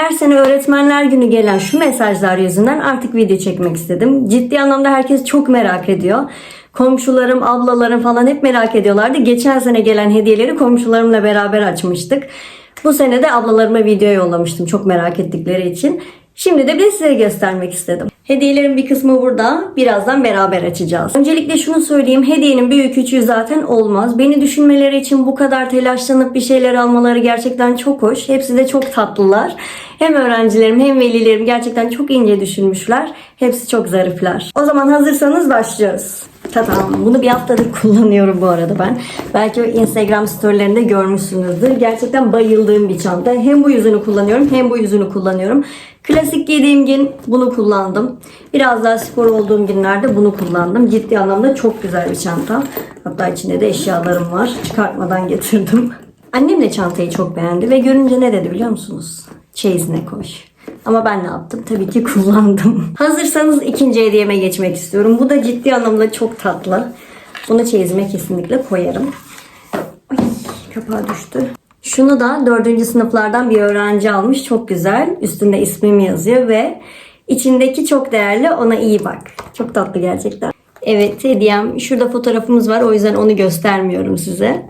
Her sene öğretmenler günü gelen şu mesajlar yüzünden artık video çekmek istedim. Ciddi anlamda herkes çok merak ediyor. Komşularım, ablalarım falan hep merak ediyorlardı. Geçen sene gelen hediyeleri komşularımla beraber açmıştık. Bu sene de ablalarıma video yollamıştım çok merak ettikleri için. Şimdi de bir size göstermek istedim. Hediyelerin bir kısmı burada. Birazdan beraber açacağız. Öncelikle şunu söyleyeyim. Hediyenin büyük küçüğü zaten olmaz. Beni düşünmeleri için bu kadar telaşlanıp bir şeyler almaları gerçekten çok hoş. Hepsi de çok tatlılar. Hem öğrencilerim hem velilerim gerçekten çok ince düşünmüşler. Hepsi çok zarifler. O zaman hazırsanız başlıyoruz. Tamam. Bunu bir haftadır kullanıyorum bu arada ben. Belki Instagram storylerinde görmüşsünüzdür. Gerçekten bayıldığım bir çanta. Hem bu yüzünü kullanıyorum hem bu yüzünü kullanıyorum. Klasik giydiğim gün bunu kullandım. Biraz daha spor olduğum günlerde bunu kullandım. Ciddi anlamda çok güzel bir çanta. Hatta içinde de eşyalarım var. Çıkartmadan getirdim. Annem de çantayı çok beğendi ve görünce ne dedi biliyor musunuz? Çeyizine koş. Ama ben ne yaptım? Tabii ki kullandım. Hazırsanız ikinci hediyeme geçmek istiyorum. Bu da ciddi anlamda çok tatlı. Bunu çeyizime kesinlikle koyarım. Ay, kapağı düştü. Şunu da dördüncü sınıflardan bir öğrenci almış. Çok güzel. Üstünde ismim yazıyor ve içindeki çok değerli ona iyi bak. Çok tatlı gerçekten. Evet hediyem. Şurada fotoğrafımız var. O yüzden onu göstermiyorum size.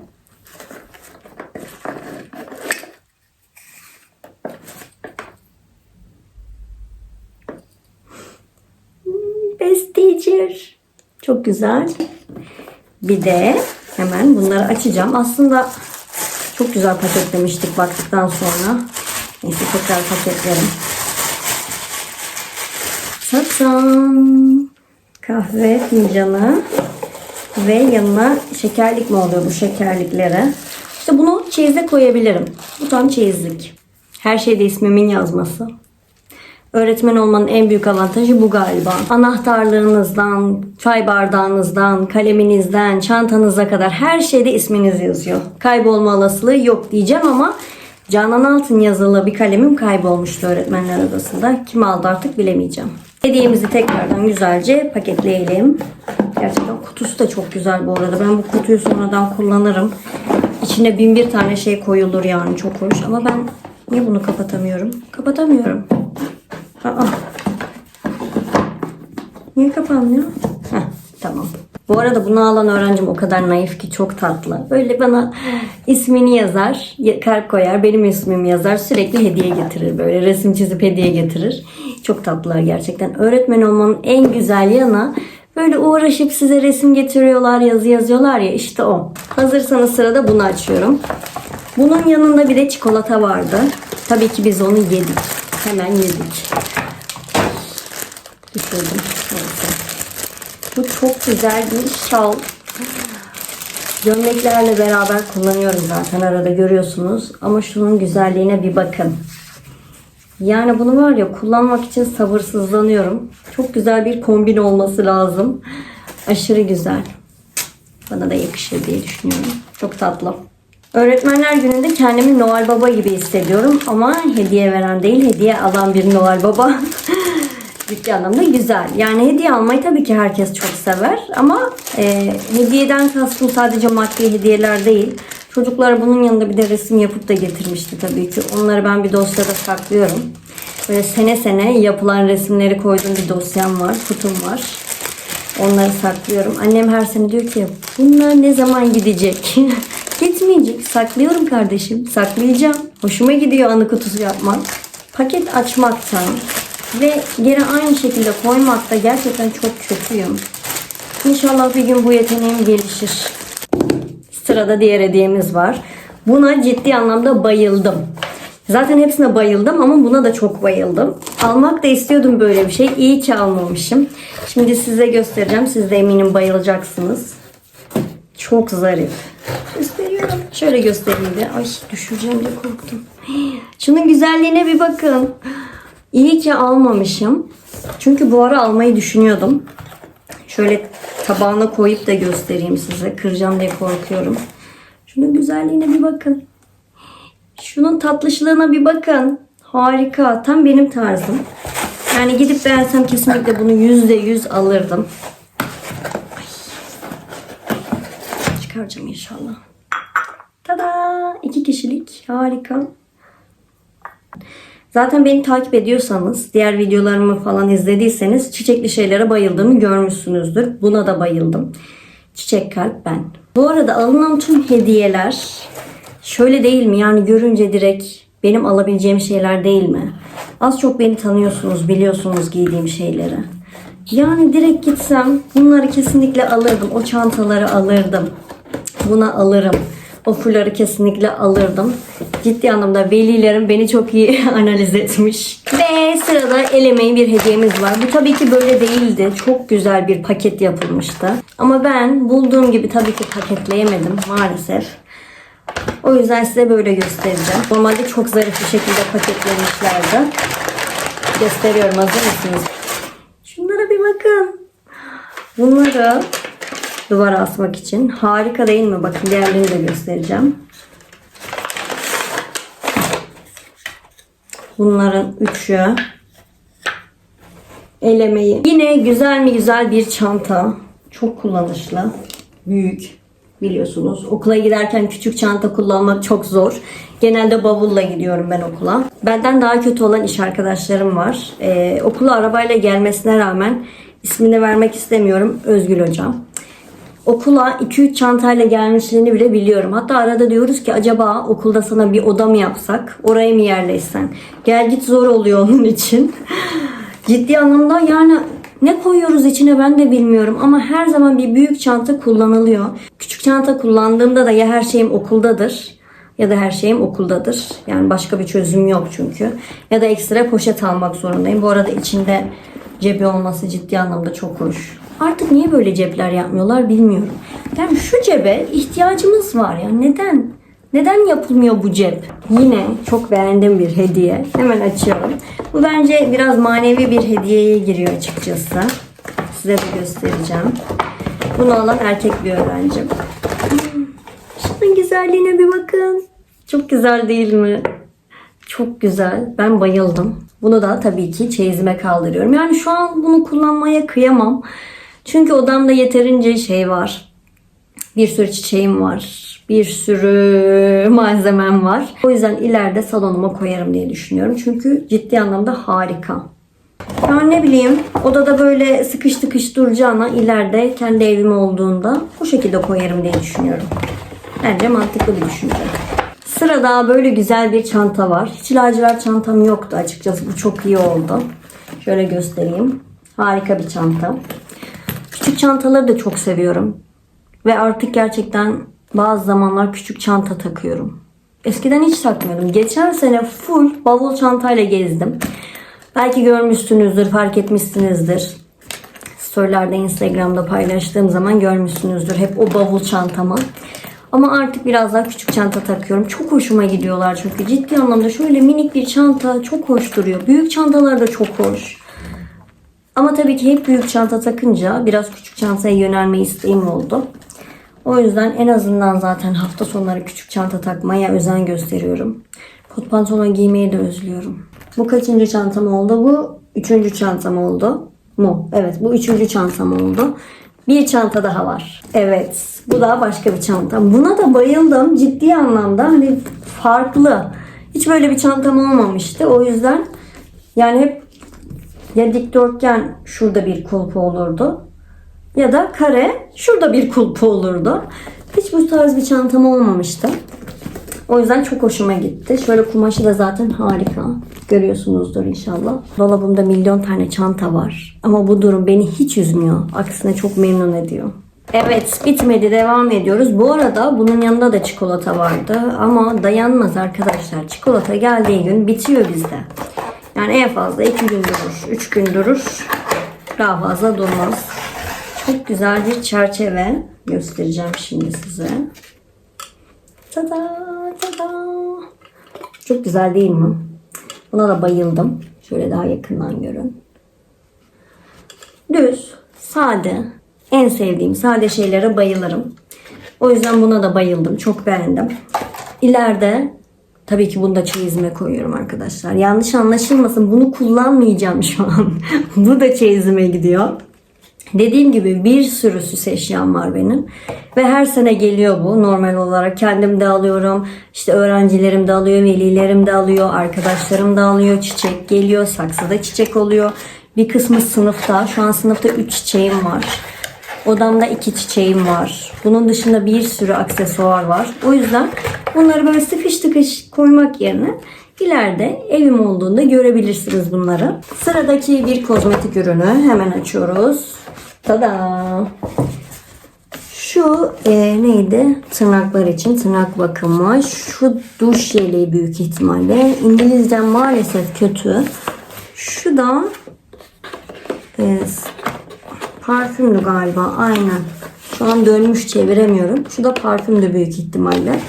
Best teacher. Çok güzel. Bir de hemen bunları açacağım. Aslında çok güzel paketlemiştik baktıktan sonra. Neyse tekrar paketlerim. Tatam. Kahve fincanı ve yanına şekerlik mi oluyor bu şekerliklere? İşte bunu çeyize koyabilirim. Bu tam çeyizlik. Her şeyde ismimin yazması. Öğretmen olmanın en büyük avantajı bu galiba. Anahtarlığınızdan, çay bardağınızdan, kaleminizden, çantanıza kadar her şeyde isminiz yazıyor. Kaybolma olasılığı yok diyeceğim ama Canan Altın yazılı bir kalemim kaybolmuştu öğretmenler odasında. Kim aldı artık bilemeyeceğim. Hediyemizi tekrardan güzelce paketleyelim. Gerçekten kutusu da çok güzel bu arada. Ben bu kutuyu sonradan kullanırım. İçine bin bir tane şey koyulur yani çok hoş. Ama ben niye bunu kapatamıyorum? Kapatamıyorum. Aa. Niye kapanmıyor? Heh, tamam. Bu arada bunu alan öğrencim o kadar naif ki çok tatlı. Böyle bana ismini yazar, kalp koyar, benim ismimi yazar. Sürekli hediye getirir böyle. Resim çizip hediye getirir. Çok tatlılar gerçekten. Öğretmen olmanın en güzel yanı böyle uğraşıp size resim getiriyorlar, yazı yazıyorlar ya işte o. Hazırsanız sırada bunu açıyorum. Bunun yanında bir de çikolata vardı. Tabii ki biz onu yedik. Hemen yedik. Düşürdüm. Bu çok güzel bir şal. Gömleklerle beraber kullanıyorum zaten arada görüyorsunuz. Ama şunun güzelliğine bir bakın. Yani bunu var ya kullanmak için sabırsızlanıyorum. Çok güzel bir kombin olması lazım. Aşırı güzel. Bana da yakışır diye düşünüyorum. Çok tatlı. Öğretmenler gününde kendimi Noel Baba gibi hissediyorum ama hediye veren değil hediye alan bir Noel Baba. Ciddi anlamda güzel. Yani hediye almayı tabii ki herkes çok sever ama e, hediyeden kastım sadece maddi hediyeler değil. Çocuklar bunun yanında bir de resim yapıp da getirmişti tabii ki. Onları ben bir dosyada saklıyorum. Böyle sene sene yapılan resimleri koyduğum bir dosyam var, kutum var. Onları saklıyorum. Annem her sene diyor ki bunlar ne zaman gidecek? Gitmeyecek. Saklıyorum kardeşim. Saklayacağım. Hoşuma gidiyor anı kutusu yapmak. Paket açmaktan ve geri aynı şekilde koymakta gerçekten çok kötüyüm. İnşallah bir gün bu yeteneğim gelişir. Sırada diğer hediyemiz var. Buna ciddi anlamda bayıldım. Zaten hepsine bayıldım ama buna da çok bayıldım. Almak da istiyordum böyle bir şey. İyi ki almamışım. Şimdi size göstereceğim. Siz de eminim bayılacaksınız. Çok zarif. Gösteriyorum. Şöyle göstereyim de. Ay düşüreceğim diye korktum. Şunun güzelliğine bir bakın. İyi ki almamışım. Çünkü bu ara almayı düşünüyordum. Şöyle tabağına koyup da göstereyim size. Kıracağım diye korkuyorum. Şunun güzelliğine bir bakın. Şunun tatlışlığına bir bakın. Harika. Tam benim tarzım. Yani gidip beğensem kesinlikle bunu yüzde yüz alırdım. Ay. Çıkaracağım inşallah. Tada! İki kişilik. Harika. Zaten beni takip ediyorsanız, diğer videolarımı falan izlediyseniz çiçekli şeylere bayıldığımı görmüşsünüzdür. Buna da bayıldım. Çiçek kalp ben. Bu arada alınan tüm hediyeler şöyle değil mi? Yani görünce direkt benim alabileceğim şeyler değil mi? Az çok beni tanıyorsunuz, biliyorsunuz giydiğim şeyleri. Yani direkt gitsem bunları kesinlikle alırdım. O çantaları alırdım. Buna alırım. O fuları kesinlikle alırdım. Ciddi anlamda velilerim beni çok iyi analiz etmiş. Ve sırada el bir hediyemiz var. Bu tabii ki böyle değildi. Çok güzel bir paket yapılmıştı. Ama ben bulduğum gibi tabii ki paketleyemedim maalesef. O yüzden size böyle göstereceğim. Normalde çok zarif bir şekilde paketlemişlerdi. Gösteriyorum hazır mısınız? Şunlara bir bakın. Bunları duvara asmak için. Harika değil mi? Bakın diğerlerini de göstereceğim. Bunların üçü el emeği. Yine güzel mi güzel bir çanta. Çok kullanışlı. Büyük biliyorsunuz. Okula giderken küçük çanta kullanmak çok zor. Genelde bavulla gidiyorum ben okula. Benden daha kötü olan iş arkadaşlarım var. Ee, okula arabayla gelmesine rağmen ismini vermek istemiyorum. Özgül hocam. Okula 2-3 çantayla gelmişliğini bile biliyorum. Hatta arada diyoruz ki acaba okulda sana bir oda mı yapsak? Oraya mı yerleşsen? Gel git zor oluyor onun için. Ciddi anlamda yani ne koyuyoruz içine ben de bilmiyorum ama her zaman bir büyük çanta kullanılıyor. Küçük çanta kullandığımda da ya her şeyim okuldadır ya da her şeyim okuldadır. Yani başka bir çözüm yok çünkü. Ya da ekstra poşet almak zorundayım. Bu arada içinde cebi olması ciddi anlamda çok hoş. Artık niye böyle cepler yapmıyorlar bilmiyorum. Yani şu cebe ihtiyacımız var ya. Neden? Neden yapılmıyor bu cep? Yine çok beğendiğim bir hediye. Hemen açıyorum. Bu bence biraz manevi bir hediyeye giriyor açıkçası. Size de göstereceğim. Bunu alan erkek bir öğrencim. Hmm, Şunun güzelliğine bir bakın. Çok güzel değil mi? Çok güzel. Ben bayıldım. Bunu da tabii ki çeyizime kaldırıyorum. Yani şu an bunu kullanmaya kıyamam. Çünkü odamda yeterince şey var. Bir sürü çiçeğim var. Bir sürü malzemem var. O yüzden ileride salonuma koyarım diye düşünüyorum. Çünkü ciddi anlamda harika. Yani ne bileyim odada böyle sıkış tıkış duracağına ileride kendi evim olduğunda bu şekilde koyarım diye düşünüyorum. Bence mantıklı bir düşünce. Sırada böyle güzel bir çanta var. Hiç lacivert çantam yoktu açıkçası. Bu çok iyi oldu. Şöyle göstereyim. Harika bir çanta. Küçük çantaları da çok seviyorum. Ve artık gerçekten bazı zamanlar küçük çanta takıyorum. Eskiden hiç takmıyordum. Geçen sene full bavul çantayla gezdim. Belki görmüşsünüzdür, fark etmişsinizdir. Storylerde, Instagram'da paylaştığım zaman görmüşsünüzdür. Hep o bavul çantamı. Ama artık biraz daha küçük çanta takıyorum. Çok hoşuma gidiyorlar çünkü ciddi anlamda şöyle minik bir çanta çok hoş duruyor. Büyük çantalar da çok hoş. Ama tabii ki hep büyük çanta takınca biraz küçük çantaya yönelme isteğim oldu. O yüzden en azından zaten hafta sonları küçük çanta takmaya özen gösteriyorum. Kot pantolon giymeyi de özlüyorum. Bu kaçıncı çantam oldu? Bu üçüncü çantam oldu. Mu? Evet bu üçüncü çantam oldu. Bir çanta daha var. Evet bu da başka bir çanta. Buna da bayıldım ciddi anlamda. Hani farklı. Hiç böyle bir çantam olmamıştı. O yüzden yani hep ya dikdörtgen şurada bir kulpu olurdu. Ya da kare şurada bir kulpu olurdu. Hiç bu tarz bir çantam olmamıştı. O yüzden çok hoşuma gitti. Şöyle kumaşı da zaten harika. Görüyorsunuzdur inşallah. Dolabımda milyon tane çanta var. Ama bu durum beni hiç üzmüyor. Aksine çok memnun ediyor. Evet bitmedi devam ediyoruz. Bu arada bunun yanında da çikolata vardı. Ama dayanmaz arkadaşlar. Çikolata geldiği gün bitiyor bizde. Yani en fazla 2 gün durur, 3 gün durur. Daha fazla durmaz. Çok güzel bir çerçeve göstereceğim şimdi size. Tada tada. Çok güzel değil mi? Buna da bayıldım. Şöyle daha yakından görün. Düz, sade, en sevdiğim sade şeylere bayılırım. O yüzden buna da bayıldım. Çok beğendim. İleride tabii ki bunu da çeyizime koyuyorum arkadaşlar. Yanlış anlaşılmasın. Bunu kullanmayacağım şu an. Bu da çeyizime gidiyor. Dediğim gibi bir sürü süs eşyam var benim. Ve her sene geliyor bu normal olarak. Kendim de alıyorum. İşte öğrencilerim de alıyor, velilerim de alıyor, arkadaşlarım da alıyor. Çiçek geliyor, saksıda çiçek oluyor. Bir kısmı sınıfta. Şu an sınıfta 3 çiçeğim var. Odamda 2 çiçeğim var. Bunun dışında bir sürü aksesuar var. O yüzden bunları böyle sıkış tıkış koymak yerine ileride evim olduğunda görebilirsiniz bunları. Sıradaki bir kozmetik ürünü hemen açıyoruz. Tada! Şu e, neydi? Tırnaklar için tırnak bakımı. Şu duş jeli büyük ihtimalle. İngilizcem maalesef kötü. Şu da e, parfümlü galiba. Aynen. Şu an dönmüş çeviremiyorum. Şu da parfümdü büyük ihtimalle.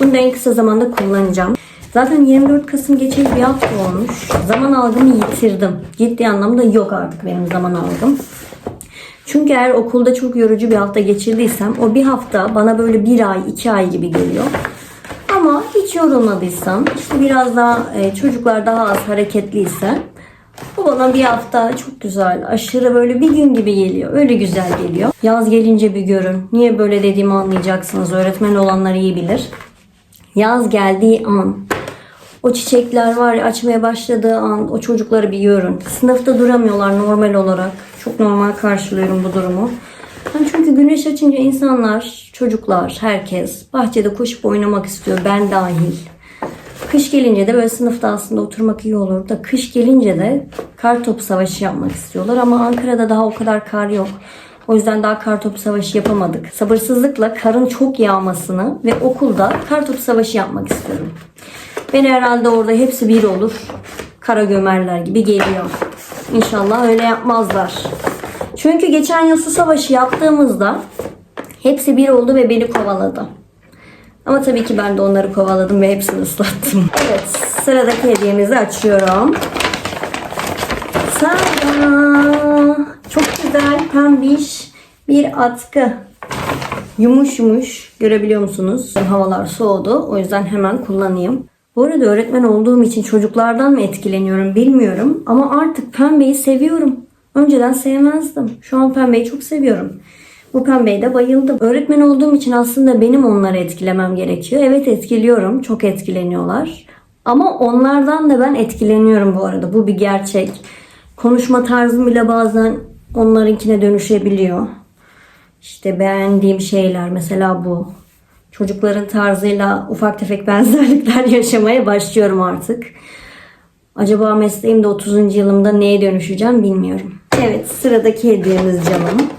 Bunu da en kısa zamanda kullanacağım. Zaten 24 Kasım geçeli bir hafta olmuş. Zaman algımı yitirdim. Ciddi anlamda yok artık benim zaman algım. Çünkü eğer okulda çok yorucu bir hafta geçirdiysem o bir hafta bana böyle bir ay, iki ay gibi geliyor. Ama hiç yorulmadıysam, işte biraz daha e, çocuklar daha az hareketliyse bu bana bir hafta çok güzel, aşırı böyle bir gün gibi geliyor. Öyle güzel geliyor. Yaz gelince bir görün. Niye böyle dediğimi anlayacaksınız. Öğretmen olanlar iyi bilir. Yaz geldiği an o çiçekler var ya açmaya başladığı an o çocukları bir görün. Sınıfta duramıyorlar normal olarak. Çok normal karşılıyorum bu durumu. Ben çünkü güneş açınca insanlar, çocuklar, herkes bahçede koşup oynamak istiyor. Ben dahil. Kış gelince de böyle sınıfta aslında oturmak iyi olur da kış gelince de kar topu savaşı yapmak istiyorlar ama Ankara'da daha o kadar kar yok. O yüzden daha kar topu savaşı yapamadık. Sabırsızlıkla karın çok yağmasını ve okulda kar topu savaşı yapmak istiyorum. Beni herhalde orada hepsi bir olur. Kara gömerler gibi geliyor. İnşallah öyle yapmazlar. Çünkü geçen yıl su savaşı yaptığımızda hepsi bir oldu ve beni kovaladı. Ama tabii ki ben de onları kovaladım ve hepsini ıslattım. Evet sıradaki hediyemizi açıyorum. Sana çok güzel pembiş bir atkı. Yumuş yumuş görebiliyor musunuz? Havalar soğudu o yüzden hemen kullanayım. Bu arada öğretmen olduğum için çocuklardan mı etkileniyorum bilmiyorum ama artık pembeyi seviyorum. Önceden sevmezdim. Şu an pembeyi çok seviyorum. Bu pembeye de bayıldım. Öğretmen olduğum için aslında benim onları etkilemem gerekiyor. Evet etkiliyorum. Çok etkileniyorlar. Ama onlardan da ben etkileniyorum bu arada. Bu bir gerçek. Konuşma tarzım bile bazen onlarınkine dönüşebiliyor. İşte beğendiğim şeyler mesela bu. Çocukların tarzıyla ufak tefek benzerlikler yaşamaya başlıyorum artık. Acaba mesleğimde 30. yılımda neye dönüşeceğim bilmiyorum. Evet sıradaki hediyemiz canım.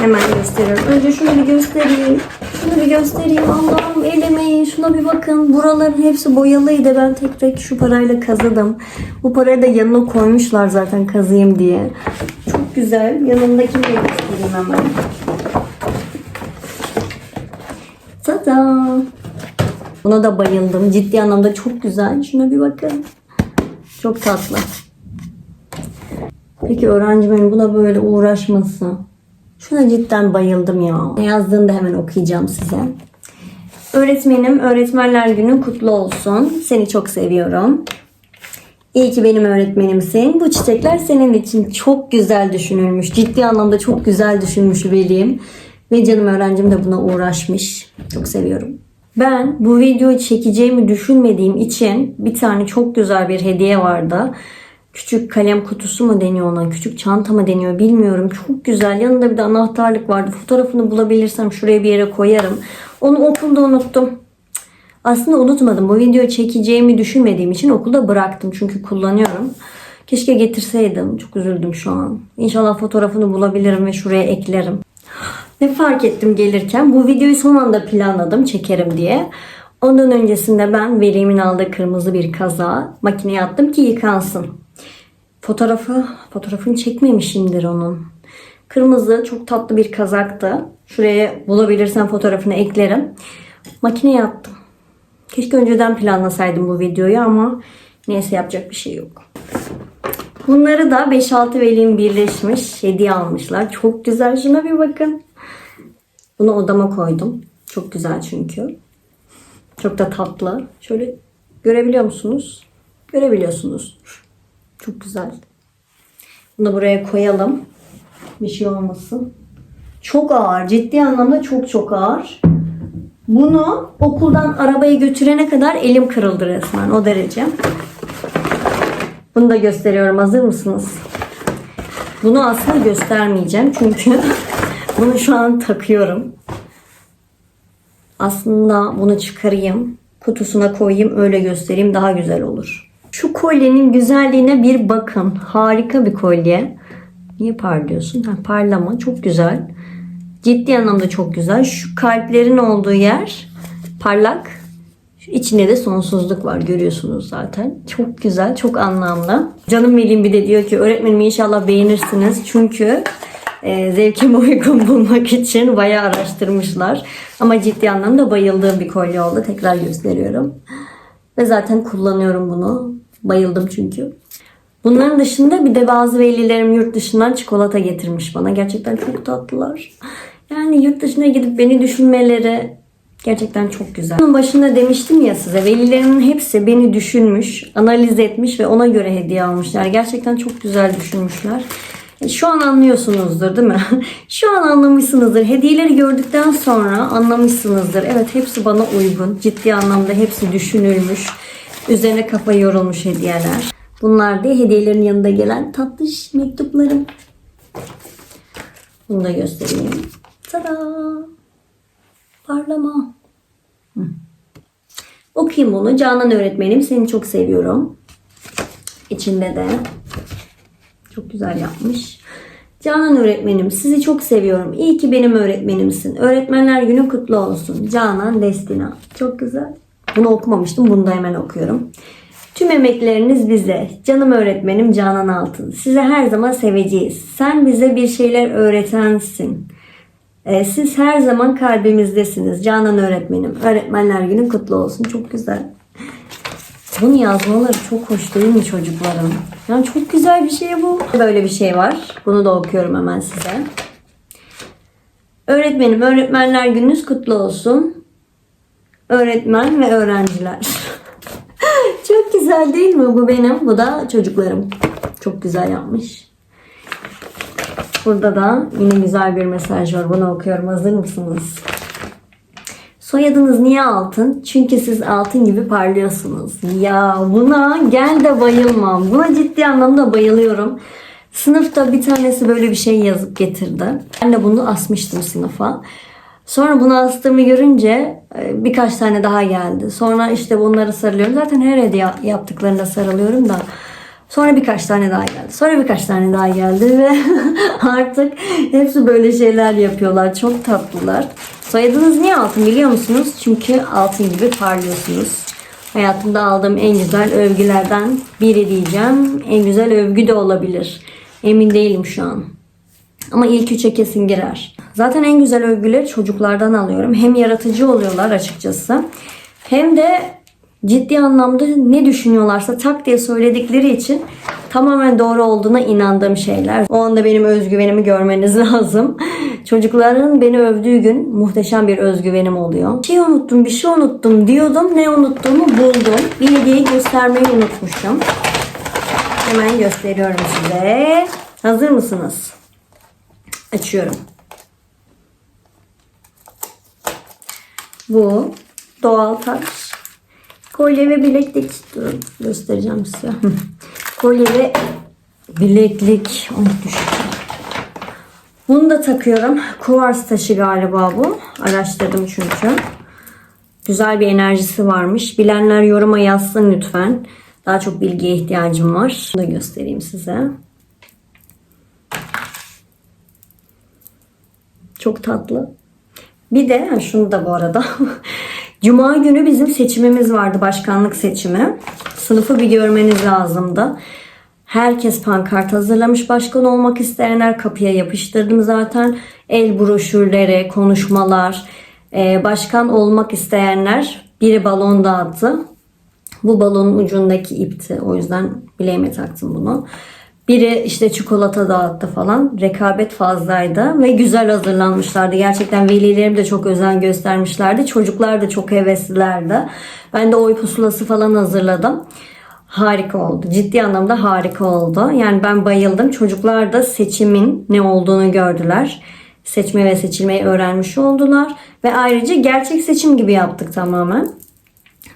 Hemen gösteriyorum. Önce şunu bir göstereyim. Şunu bir göstereyim. Allah'ım el. Şuna bir bakın. Buraların hepsi boyalıydı. Ben tek tek şu parayla kazıdım. Bu parayı da yanına koymuşlar zaten kazıyım diye. Çok güzel. Yanındakini de göstereyim hemen. Tada! Buna da bayıldım. Ciddi anlamda çok güzel. Şuna bir bakın. Çok tatlı. Peki öğrencimin buna böyle uğraşması. Şuna cidden bayıldım ya. Ne yazdığını da hemen okuyacağım size. Öğretmenim, öğretmenler günün kutlu olsun. Seni çok seviyorum. İyi ki benim öğretmenimsin. Bu çiçekler senin için çok güzel düşünülmüş. Ciddi anlamda çok güzel düşünmüş veliyim. Ve canım öğrencim de buna uğraşmış. Çok seviyorum. Ben bu videoyu çekeceğimi düşünmediğim için bir tane çok güzel bir hediye vardı. Küçük kalem kutusu mu deniyor ona? Küçük çanta mı deniyor bilmiyorum. Çok güzel. Yanında bir de anahtarlık vardı. Fotoğrafını bulabilirsem şuraya bir yere koyarım. Onu okulda unuttum. Aslında unutmadım. Bu videoyu çekeceğimi düşünmediğim için okulda bıraktım. Çünkü kullanıyorum. Keşke getirseydim. Çok üzüldüm şu an. İnşallah fotoğrafını bulabilirim ve şuraya eklerim. Ne fark ettim gelirken? Bu videoyu son anda planladım çekerim diye. Ondan öncesinde ben velimin aldığı kırmızı bir kaza makineye attım ki yıkansın. Fotoğrafı, fotoğrafını çekmemişimdir onun. Kırmızı çok tatlı bir kazaktı. Şuraya bulabilirsem fotoğrafını eklerim. Makineye attım. Keşke önceden planlasaydım bu videoyu ama neyse yapacak bir şey yok. Bunları da 5-6 velim birleşmiş hediye almışlar. Çok güzel. Şuna bir bakın. Bunu odama koydum. Çok güzel çünkü. Çok da tatlı. Şöyle görebiliyor musunuz? Görebiliyorsunuz. Çok güzel. Bunu buraya koyalım. Bir şey olmasın. Çok ağır. Ciddi anlamda çok çok ağır. Bunu okuldan arabaya götürene kadar elim kırıldı resmen. O derece. Bunu da gösteriyorum. Hazır mısınız? Bunu aslında göstermeyeceğim. Çünkü bunu şu an takıyorum. Aslında bunu çıkarayım. Kutusuna koyayım. Öyle göstereyim. Daha güzel olur. Şu kolyenin güzelliğine bir bakın. Harika bir kolye. Niye parlıyorsun? Ha, parlama. Çok güzel. Ciddi anlamda çok güzel. Şu kalplerin olduğu yer parlak. Şu içinde de sonsuzluk var görüyorsunuz zaten. Çok güzel, çok anlamlı. Canım Melin bir de diyor ki öğretmenim inşallah beğenirsiniz. Çünkü e, zevkime uygun bulmak için bayağı araştırmışlar. Ama ciddi anlamda bayıldığım bir kolye oldu. Tekrar gösteriyorum. Ve zaten kullanıyorum bunu. Bayıldım çünkü. Bunların dışında bir de bazı velilerim yurt dışından çikolata getirmiş bana. Gerçekten çok tatlılar. Yani yurt dışına gidip beni düşünmeleri gerçekten çok güzel. Bunun başında demiştim ya size velilerimin hepsi beni düşünmüş, analiz etmiş ve ona göre hediye almışlar. Gerçekten çok güzel düşünmüşler. Şu an anlıyorsunuzdur değil mi? Şu an anlamışsınızdır. Hediyeleri gördükten sonra anlamışsınızdır. Evet hepsi bana uygun. Ciddi anlamda hepsi düşünülmüş. Üzerine kafa yorulmuş hediyeler. Bunlar diye hediyelerin yanında gelen tatlış mektuplarım. Bunu da göstereyim. Tada! Parlama. Hı. Okuyayım bunu. Canan öğretmenim seni çok seviyorum. İçinde de çok güzel yapmış. Canan öğretmenim sizi çok seviyorum. İyi ki benim öğretmenimsin. Öğretmenler günü kutlu olsun. Canan Destina. Çok güzel. Bunu okumamıştım. Bunu da hemen okuyorum. Tüm emekleriniz bize. Canım öğretmenim Canan Altın. Size her zaman seveceğiz. Sen bize bir şeyler öğretensin. Ee, siz her zaman kalbimizdesiniz. Canan öğretmenim. Öğretmenler günü kutlu olsun. Çok güzel. Bunu yazmaları çok hoş değil mi çocukların? Yani çok güzel bir şey bu. Böyle bir şey var. Bunu da okuyorum hemen size. Öğretmenim, öğretmenler gününüz kutlu olsun. Öğretmen ve öğrenciler. çok güzel değil mi? Bu benim, bu da çocuklarım. Çok güzel yapmış. Burada da yine güzel bir mesaj var. Bunu okuyorum. Hazır mısınız? Soyadınız niye altın? Çünkü siz altın gibi parlıyorsunuz. Ya buna gel de bayılmam. Buna ciddi anlamda bayılıyorum. Sınıfta bir tanesi böyle bir şey yazıp getirdi. Ben de bunu asmıştım sınıfa. Sonra bunu astığımı görünce e, birkaç tane daha geldi. Sonra işte bunları sarılıyorum. Zaten her hediye yaptıklarında sarılıyorum da. Sonra birkaç tane daha geldi. Sonra birkaç tane daha geldi ve artık hepsi böyle şeyler yapıyorlar. Çok tatlılar. Soyadınız niye altın biliyor musunuz? Çünkü altın gibi parlıyorsunuz. Hayatımda aldığım en güzel övgülerden biri diyeceğim. En güzel övgü de olabilir. Emin değilim şu an. Ama ilk üçe kesin girer. Zaten en güzel övgüleri çocuklardan alıyorum. Hem yaratıcı oluyorlar açıkçası. Hem de ciddi anlamda ne düşünüyorlarsa tak diye söyledikleri için tamamen doğru olduğuna inandığım şeyler. O anda benim özgüvenimi görmeniz lazım. Çocukların beni övdüğü gün muhteşem bir özgüvenim oluyor. Bir şey unuttum, bir şey unuttum diyordum. Ne unuttuğumu buldum. Bir hediyeyi göstermeyi unutmuşum. Hemen gösteriyorum size. Hazır mısınız? Açıyorum. Bu doğal taş. Kolye ve bileklik. Göstereceğim size. Kolye ve bileklik. Düştü. Bunu da takıyorum. Kuvars taşı galiba bu. Araştırdım çünkü. Güzel bir enerjisi varmış. Bilenler yoruma yazsın lütfen. Daha çok bilgiye ihtiyacım var. Bunu da göstereyim size. Çok tatlı. Bir de şunu da bu arada. Cuma günü bizim seçimimiz vardı. Başkanlık seçimi. Sınıfı bir görmeniz lazımdı. Herkes pankart hazırlamış başkan olmak isteyenler kapıya yapıştırdım zaten. El broşürleri, konuşmalar, e, başkan olmak isteyenler biri balon dağıttı. Bu balonun ucundaki ipti. O yüzden bileğime taktım bunu. Biri işte çikolata dağıttı falan. Rekabet fazlaydı ve güzel hazırlanmışlardı. Gerçekten velilerim de çok özen göstermişlerdi. Çocuklar da çok heveslilerdi. Ben de oy pusulası falan hazırladım. harika oldu. Ciddi anlamda harika oldu. Yani ben bayıldım. Çocuklar da seçimin ne olduğunu gördüler. Seçme ve seçilmeyi öğrenmiş oldular. Ve ayrıca gerçek seçim gibi yaptık tamamen.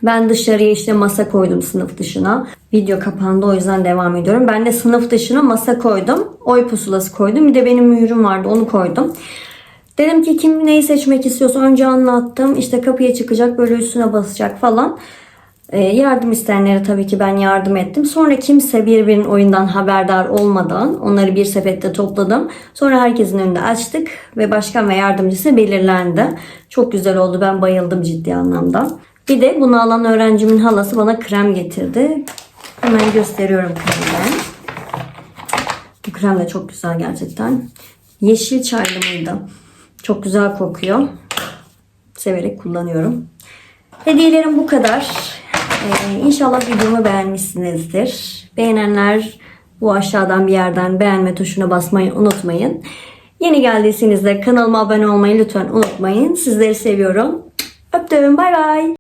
Ben dışarıya işte masa koydum sınıf dışına. Video kapandı o yüzden devam ediyorum. Ben de sınıf dışına masa koydum. Oy pusulası koydum. Bir de benim mühürüm vardı onu koydum. Dedim ki kim neyi seçmek istiyorsa önce anlattım. İşte kapıya çıkacak böyle üstüne basacak falan. Ee, yardım isteyenlere tabii ki ben yardım ettim. Sonra kimse birbirinin oyundan haberdar olmadan onları bir sepette topladım. Sonra herkesin önünde açtık ve başkan ve yardımcısı belirlendi. Çok güzel oldu. Ben bayıldım ciddi anlamda. Bir de bunu alan öğrencimin halası bana krem getirdi. Hemen gösteriyorum kremi. Bu krem de çok güzel gerçekten. Yeşil çaylı mıydı? Çok güzel kokuyor. Severek kullanıyorum. Hediyelerim bu kadar. Ee, inşallah videomu beğenmişsinizdir. Beğenenler bu aşağıdan bir yerden beğenme tuşuna basmayı unutmayın. Yeni geldiyseniz de kanalıma abone olmayı lütfen unutmayın. Sizleri seviyorum. Öptüm. Bay bay.